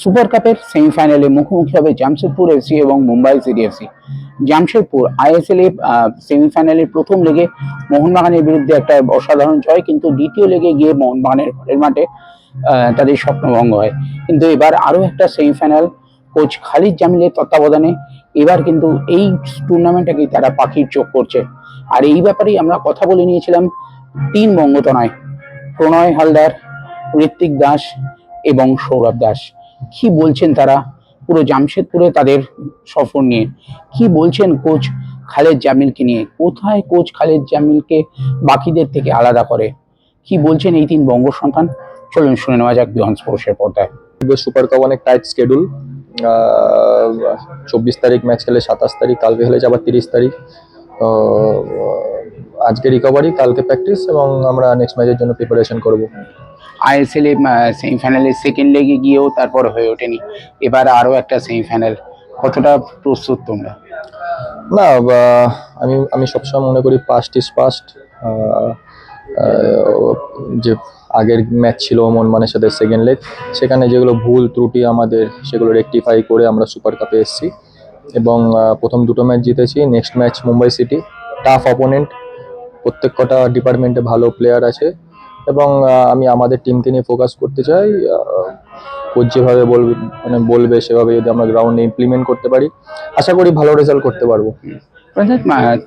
Super কাপের সেমিফাইনালে মুখোমুখি হবে জামশেদপুর এফসি এবং Mumbai city F C Jamshedpur ISL এ সেমিফাইনালের প্রথম লেগে মোহনবাগানের বিরুদ্ধে একটা অসাধারণ জয়, কিন্তু দ্বিতীয় লেগে গিয়ে মোহনবাগানের ঘরের মাঠে তাদের স্বপ্নভঙ্গ হয়। কিন্তু এবার আরও একটা সেমিফাইনাল, কোচ খালিদ জামিলের তত্ত্বাবধানে এবার কিন্তু এই টুর্নামেন্টটাকেই তারা পাখির চোখ করছে। আর এই ব্যাপারেই আমরা কথা বলে নিয়েছিলাম তিন বঙ্গতনায়, প্রণয় হালদার, ঋত্বিক দাস এবং সৌরভ দাস। কি বলছেন তারা? পুরো জামশেদপুরে তাদের সফর নিয়ে। কি বলছেন কোচ খালেদ জামিলকে নিয়ে? কোথায় কোচ খালেদ জামিলকে বাকিদের থেকে আলাদা করে? কি বলছেন এই তিন বঙ্গ সন্তান? চলুন শুনে নেওয়া যাক বিহন স্পোর্টসের পর্দায়। সুপার কাপ অনেক টাইট স্কেডুল চব্বিশ তারিখ ম্যাচ খেলে সাতাশ তারিখ, কালকে খেলেছে আবার তিরিশ তারিখ আজকে রিকভারি কালকে প্র্যাকটিস এবং আমরা নেক্সট ম্যাচের জন্য প্রিপারেশন করব। আইএসএল এ সেমিফাইনালের সেকেন্ড লেগে গিয়েও তারপর হয়ে ওঠেনি। এবার আরও একটা সেমিফাইনাল কতটা প্রস্তুত তোমরা? না আমি আমি সবসময় মনে করি পাস্ট ইজ পাস্ট যে আগের ম্যাচ ছিল মনমানের সাথে সেকেন্ড লেগ সেখানে যেগুলো ভুল ত্রুটি আমাদের সেগুলো রেকটিফাই করে আমরা সুপার কাপে এসেছি। এবং প্রথম দুটো ম্যাচ জিতেছি next match Mumbai city tough opponent প্রত্যেক কটা ডিপার্টমেন্টে ভালো প্লেয়ার আছে এবং আমি আমাদের টিমকে নিয়ে ফোকাস করতে চাই কোচ যেভাবে বলবে মানে বলবে সেভাবে যদি আমরা গ্রাউন্ডে ইমপ্লিমেন্ট করতে পারি, আশা করি ভালো রেজাল্ট করতে পারব।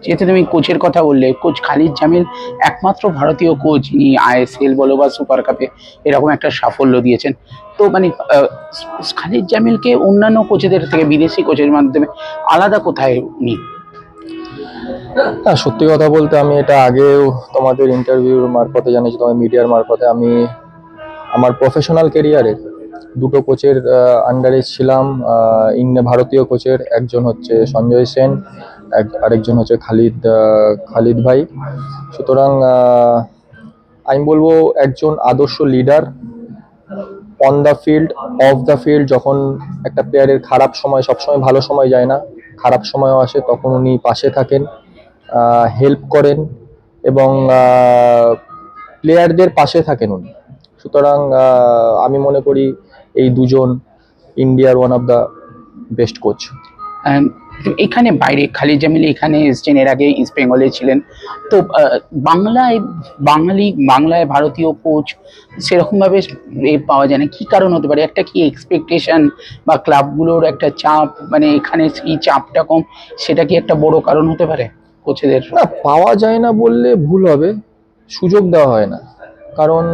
যেহেতু তুমি কোচের কথা বললে কোচ খালিদ জামিল একমাত্র ভারতীয় কোচ যিনি আইএসএল বলো বা সুপার কাপে এরকম একটা সাফল্য দিয়েছেন। তো মানে খালিদ জামিলকে অন্যান্য কোচেদের থেকে, বিদেশি কোচের মাধ্যমে আলাদা কোথায় উনি সত্যি কথা বলতে আমি এটা আগেও তোমাদের ইন্টারভিউর মারফতে জানিয়েছি তোমার মিডিয়ার মারফতে। আমি আমার প্রফেশনাল কেরিয়ারে দুটো কোচের আন্ডারে ছিলাম ইংনে ভারতীয় কোচের একজন হচ্ছে সঞ্জয় সেন, এক, আরেকজন হচ্ছে খালিদ খালিদ ভাই। সুতরাং আমি বলব একজন আদর্শ leader on the field off the field যখন একটা প্লেয়ারের খারাপ সময়, সবসময় ভালো সময় যায় না খারাপ সময়ও আসে, তখন উনি পাশে থাকেন হেল্প করেন এবং প্লেয়ারদের পাশে থাকেন উনি। সুতরাং আমি মনে করি এই দুজন ইন্ডিয়ার one of the best coach তো এখানে বাইরে খালিদ জামিল এখানে এসছেন, এর আগে ইস্ট বেঙ্গলে ছিলেন। তো বাংলায়, বাঙালি, বাংলায় ভারতীয় কোচ সেরকমভাবে এ পাওয়া যায় না। কী কারণ হতে পারে? একটা কি এক্সপেকটেশন বা ক্লাবগুলোর একটা চাপ? মানে এখানে এই চাপটা কম? সেটা কি একটা বড় কারণ হতে পারে কোচেদের না, পাওয়া যায় না বললে ভুল হবে। সুযোগ দেওয়া হয় না। কারণ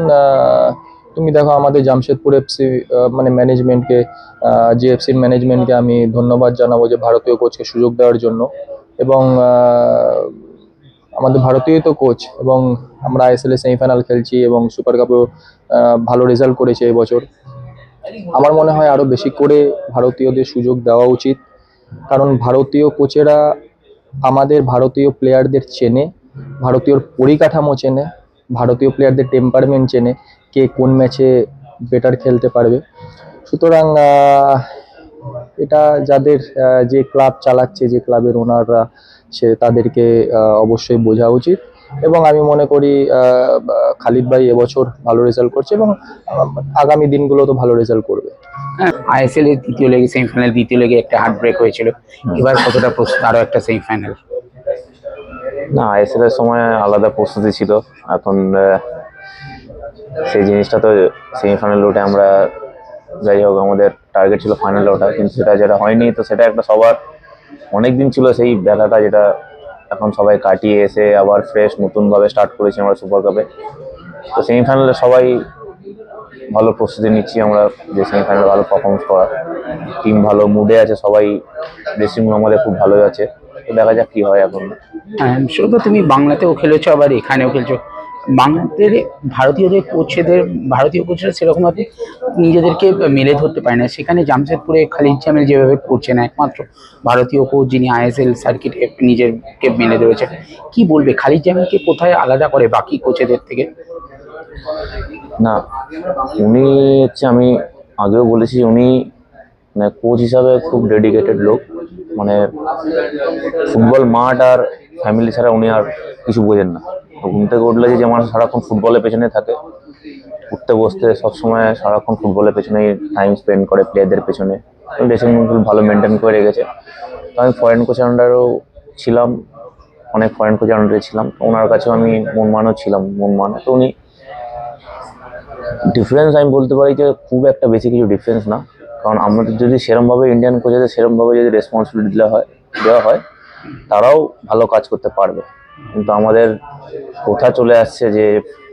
তুমি দেখো আমাদের জামশেদপুর এফসি মানে ম্যানেজমেন্টকে জিএফসির ম্যানেজমেন্টকে আমি ধন্যবাদ জানাব যে ভারতীয় কোচকে সুযোগ দেওয়ার জন্য। এবং আমাদের ভারতীয় তো কোচ এবং আমরা আইএসএল সেমিফাইনাল খেলছি এবং সুপার কাপেও ভালো রেজাল্ট করেছে এবছর আমার মনে হয় আরও বেশি করে ভারতীয়দের সুযোগ দেওয়া উচিত। কারণ ভারতীয় কোচেরা আমাদের ভারতীয় প্লেয়ারদের চেনে ভারতীয় পরিকাঠামো চেনে, ভারতীয় প্লেয়ারদের টেম্পারমেন্ট চেনে। কে কোন ম্যাচে বেটার খেলতে পারবে। সুতরাং এটা যাদের যে ক্লাব চালাচ্ছে যে ক্লাবের ওনাররা সে তাদেরকে অবশ্যই বোঝা উচিত। এবং আমি মনে করি খালিদ ভাই এবছর ভালো রেজাল্ট করছে এবং আগামী দিনগুলো তো ভালো রেজাল্ট করবে। আইএসএল এর দ্বিতীয় লেগে সেমিফাইনাল দ্বিতীয় লেগে একটা হার্ট ব্রেক হয়েছিল এবার কতটা প্রস্তুত? আরও একটা সেমিফাইনাল না আইএসএল এর সময় আলাদা প্রস্তুতি ছিল। এখন সেই জিনিসটা তো সেমিফাইনাল উঠে আমরা যাই হোক আমাদের টার্গেট ছিল ফাইনাল ওঠা কিন্তু সেটা যেটা হয়নি তো সেটা একটা সবার অনেক দিন ছিল সেই ব্যথাটা যেটা এখন সবাই কাটিয়ে এসে আবার ফ্রেশ নতুনভাবে স্টার্ট করেছি আমরা সুপার কাপে তো সেমিফাইনালে সবাই ভালো প্রস্তুতি নিচ্ছি আমরা যে সেমিফাইনালে ভালো পারফরমেন্স করার। টিম ভালো মুডে আছে সবাই ড্রেসিং রুম আমাদের খুব ভালো আছে। তো দেখা যাক কি হয় এখন। হ্যাঁ, শুধু তুমি বাংলাতেও খেলেছো আবার এখানেও খেলছো। বাংলাদেশের ভারতীয়দের কোচেদের ভারতীয় কোচরা সেরকম ভাবে নিজেদেরকে মেলে ধরতে পারে না। সেখানে জামশেদপুরে খালিদ জামিল যেভাবে করছেন, একমাত্র ভারতীয় কোচ যিনি আইএসএল সার্কিটে নিজেরকে মেলে ধরেছে কি বলবে? খালিদ জামিলকে কোথায় আলাদা করে বাকি কোচেদের থেকে? না, উনি হচ্ছে আমি আগেও বলেছি উনি মানে কোচ হিসাবে খুব ডেডিকেটেড লোক। মানে ফুটবল মাঠ আর ফ্যামিলি ছাড়া উনি আর কিছু বোঝেন না। ঘুম থেকে উঠলে যে আমার সারাক্ষণ ফুটবলের পেছনে থাকে, উঠতে বসতে সবসময় সারাক্ষণ ফুটবলের পেছনেই টাইম স্পেন্ড করে প্লেয়ারদের পেছনে। ড্রেসিং ভালো মেনটেন করে রেখেছে। তো আমি ফরেন কোচ আন্ডারও ছিলাম, অনেক ফরেন কোচ আন্ডারে ছিলাম। ওনার কাছেও আমি মনমানও ছিলাম মন মনমান। তো উনি ডিফারেন্স আমি বলতে পারি যে খুব একটা বেশি কিছু ডিফারেন্স না। কারণ আমাদের যদি সেরমভাবে ইন্ডিয়ান কোচেদের সেরমভাবে যদি রেসপন্সিবিলিটি দেওয়া হয় দেওয়া হয়, তারাও ভালো কাজ করতে পারবে। কিন্তু আমাদের কোথা চলে আসছে যে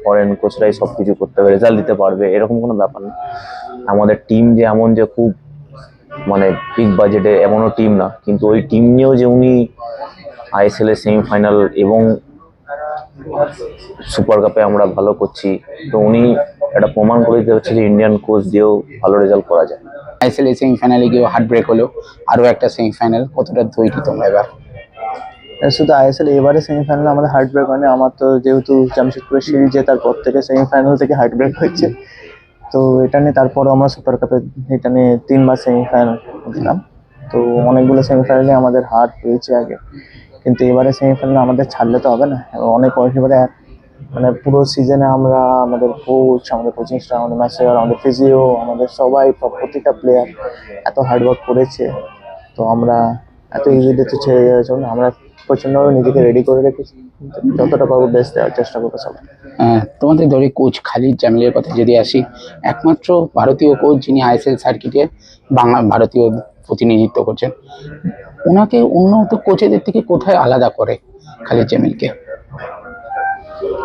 ফরেন কোচরাই সব কিছু করতে হবে রেজাল্ট দিতে পারবে, এরকম কোনো ব্যাপার না। আমাদের টিম যে এমন যে খুব মানে বিগ বাজেটে এমনও টিম না, কিন্তু ওই টিম নিয়েও যে উনি আইএসএল এর সেমিফাইনাল এবং সুপার কাপে আমরা ভালো করছি, তো উনি এটা প্রমাণ করে দিতে হচ্ছে যে ইন্ডিয়ান কোচ দিয়েও ভালো রেজাল্ট করা যায়। আইএসএল এর সেমিফাইনালে গিয়ে হার্ট ব্রেক হলো, আরও একটা সেমিফাইনাল কতটা তৈরি তোমরা এবার? শুধু আইএসএল এবারে সেমিফাইনাল আমাদের হার্ট ব্রেক হয়নি। আমার তো যেহেতু জামশেদপুরের সিরিজ জেতার পর থেকে সেমিফাইনাল থেকে হার্ট ব্রেক হয়েছে। তো এটা নিয়ে তারপরও আমরা সুপার কাপে এটা নিয়ে তিনবার সেমিফাইনাল দিলাম তো অনেকগুলো সেমিফাইনালে আমাদের হার পেয়েছে আগে। কিন্তু এবারে সেমিফাইনালে আমাদের ছাড়লে তো হবে না। অনেক এবারে মানে পুরো সিজনে আমরা আমাদের কোচ আমাদের কোচিং স্টাফ আমাদের ম্যাচের আমাদের ফিজিও আমাদের সবাই প্রতিটা প্লেয়ার এত হার্ডওয়ার্ক করেছে। তো আমরা এত ইজিলি তো ছেড়ে যাওয়া চলবে না। আমরা প্রচণ্ডভাবে নিজেকে রেডি করে রেখেছি। যতটা পারব বেস্ট দেওয়ার চেষ্টা করব আহ, তোমাদের দলে কোচ খালিদ জামিলের কথা যদি আসি একমাত্র ভারতীয় কোচ যিনি আইএসএল সার্কিটে বাংলা ভারতীয় প্রতিনিধিত্ব করছেন ওনাকে উন্নত কোচেদের থেকে কোথায় আলাদা করে খালিদ জামিলকে?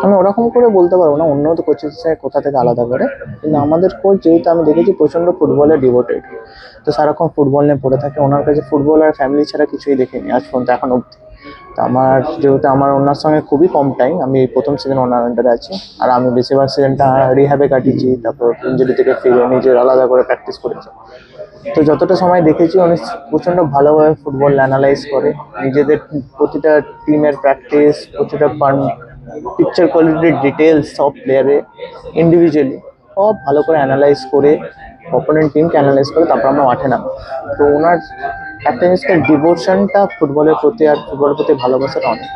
আমি ওরকম করে বলতে পারব না উন্নত কোচের সাথে কোথা থেকে আলাদা করে। কিন্তু আমাদের কোচ যেহেতু আমি দেখেছি প্রচণ্ড ফুটবলে ডিভোটেড তো সারাক্ষণ ফুটবল নিয়ে পড়ে থাকে ওনার কাছে ফুটবল আর ফ্যামিলি ছাড়া কিছুই দেখিনি আজ পর্যন্ত এখন অব্দি আমার যেহেতু আমার ওনার সঙ্গে খুবই কম টাইম আমি এই প্রথম সিজন ওনার আন্ডারে আছি। আর আমি বেশিরভাগ সিজনটা রিহ্যাবে কাটিয়েছি, তারপর ইঞ্জুরি থেকে ফিরে নিজের আলাদা করে প্র্যাকটিস করেছি। তো যতটা সময় দেখেছি, উনি প্রচণ্ড ভালোভাবে ফুটবল অ্যানালাইজ করে। নিজেদের প্রতিটা টিমের প্র্যাকটিস প্রতিটা পিকচার কোয়ালিটির ডিটেলস সব প্লেয়ারে ইন্ডিভিজুয়ালি সব ভালো করে অ্যানালাইজ করে অপোনেন্ট টিমকে অ্যানালাইজ করে, তারপর আমরা মাঠে নামি তো ওনার একটা জিনিসটা ডিভোশনটা ফুটবলের প্রতি আর ফুটবলের প্রতি ভালোবাসাটা অনেক।